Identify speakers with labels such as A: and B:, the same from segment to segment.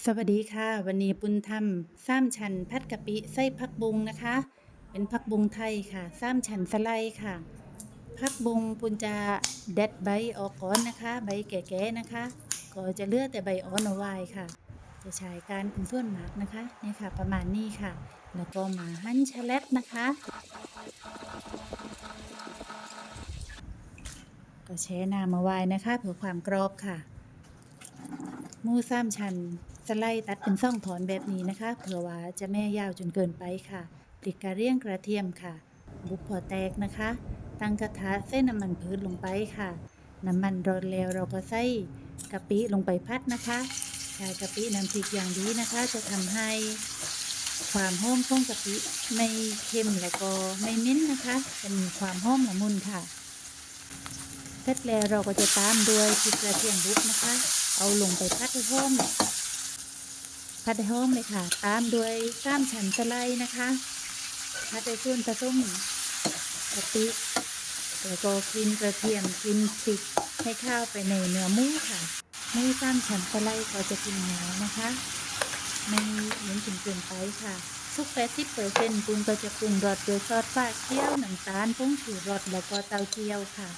A: สวัสดีค่ะ วันนี้ปุณทำซ้ำชันพัดกะปิไส้ผักบุงนะคะ เป็นผักบุงไทยค่ะซ้ำชันสไลค่ะผักบุงปุณจะเด็ดใบออกก่อนนะคะ ใบแก่ๆนะคะ ก็จะเลือกแต่ใบอ่อนเอาไว้ค่ะ จะใช้การเป็นส่วนมากนะคะนี่ค่ะ ประมาณนี้ค่ะ แล้วก็มาหั่นแชลตนะคะ ก็แช่น้ำมาไว้นะคะเพื่อความกรอบค่ะ มูสามชั้นสไลด์ตัดเป็นซ่องถอนแบบนี้นะคะ เผื่อว่าจะไม่ยาวจนเกินไปค่ะพริกกระเรียงกระเทียมค่ะ บุกพอแตกนะคะ ตั้งกระทะใส่น้ำมันพืชลงไปค่ะ น้ำมันร้อนแล้วเราก็ใส่กะปิลงไปพัดนะคะใช้กะปิน้ำพริกอย่างดีนะคะ จะทำให้ความหอมของกะปิไม่เค็มแล้วก็ไม่เหม้นนะคะจะมีความหอมละมุนค่ะ เสร็จแล้วเราก็จะตามด้วยพริกกระเทียมบุกนะคะ เอาลงไปพัดให้หอมพัดให้หอมเลยค่ะ ตามด้วยก้ามฉันสไลนะคะพัดให้ส่วนผสมกะปิแล้วก็กลินกระเทียมกลินพริกให้ข้าวไปในเนื้อหมูค่ะหมูก้ามฉันสไลก็จะกินเหนียวนะคะไม่เหม็นจนเกินไปค่ะทุกแปดสิบเปอร์เซ็นต์ปรุงก็จะปรุงรสโดยซอสฟ้าเคี่ยวน้ำตาลผงชูรสแล้วก็เต้าเจี้ยวค่ะ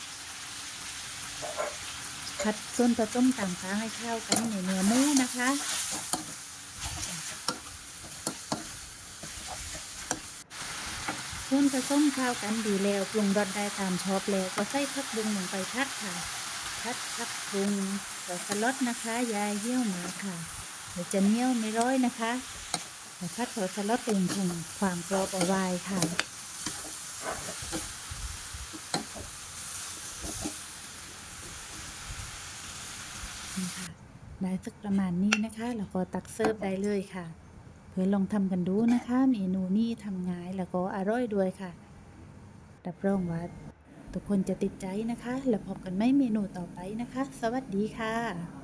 A: ผัดส่วนผสมต่างๆให้เข้ากันในเนื้อหมูนะคะส่วนผสมเข้ากันดีแล้วปรุงรสได้ตามชอบแล้วก็ใส่ผักบุ้งลงไปพัดค่ะพัดผักบุ้งกับสลดนะคะ ยายเยี่ยวหมาค่ะเดี๋ยวจะเนี้ยวไม่ร้อยนะคะแต่พัดขอสลดเป็นคงความกรอบเอาไว้ค่ะ นี่ค่ะได้สักประมาณนี้นะคะแล้วก็ตักเสิร์ฟได้เลยค่ะ เพื่อลองทำกันดูนะคะเมนูนี้ทำง่ายแล้วก็อร่อยด้วยค่ะรับรองว่าทุกคนจะติดใจนะคะ แล้วพบกันไม่เมนูต่อไปนะคะ สวัสดีค่ะ